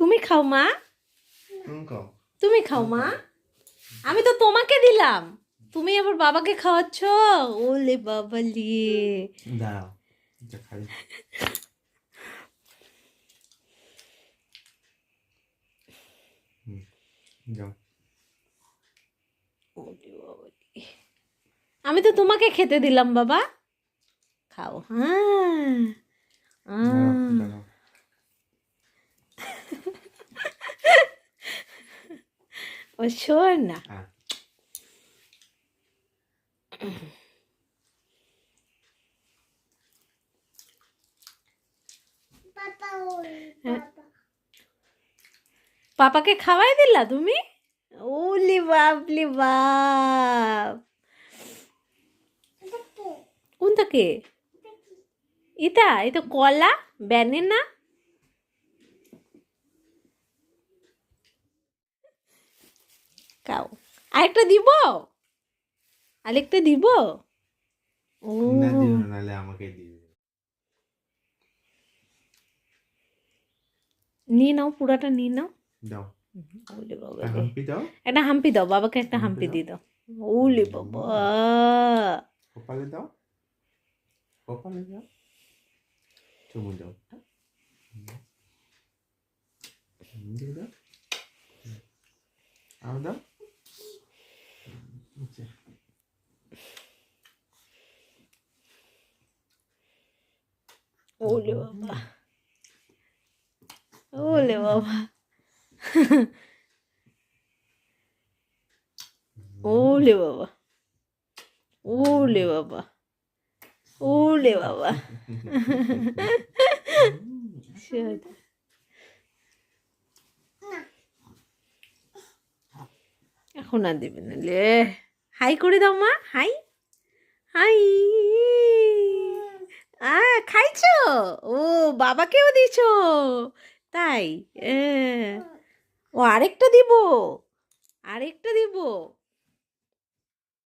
তুমি খাও মা। তুমি খাও। মা। আমি তো তোমাকে দিলাম। তুমি আবার বাবাকে খাওয়াচ্ছ? ওলে বাবা লিয়ে। আমি তো তোমাকে খেতে দিলাম বাবা। খাও হ্যাঁ। ও শোন না হ্যাঁ পাপাকে খাওয়াই দিলা তুমি? ওলি বাপলি বাপ কোনটাকে? এটা তো কলা ব্যানের খাও আরেকটা দিব? আরেকটা দিব? ও। নিয়ে নাও পুরাটা নিয়ে নাও। দাও। একটা হাম্পি দাও। বাবাকে একটা হাম্পি। দিয়ে দাও। ওলে বাবা। কপালে দাও। কপালে দাও। চুমু দাও। দাও। হুম। দাও। ওলে বাবা। ওলে বাবা। ওলে বাবা। ওলে বাবা। ওলে বাবা। এখন আর দেবে না লে। হাই করে দাও মা হাই। হাই। আ খাইছো? ও বাবাকেও দিছ? তাই? এ, ও আরেকটা দিব? আরেকটা দিব?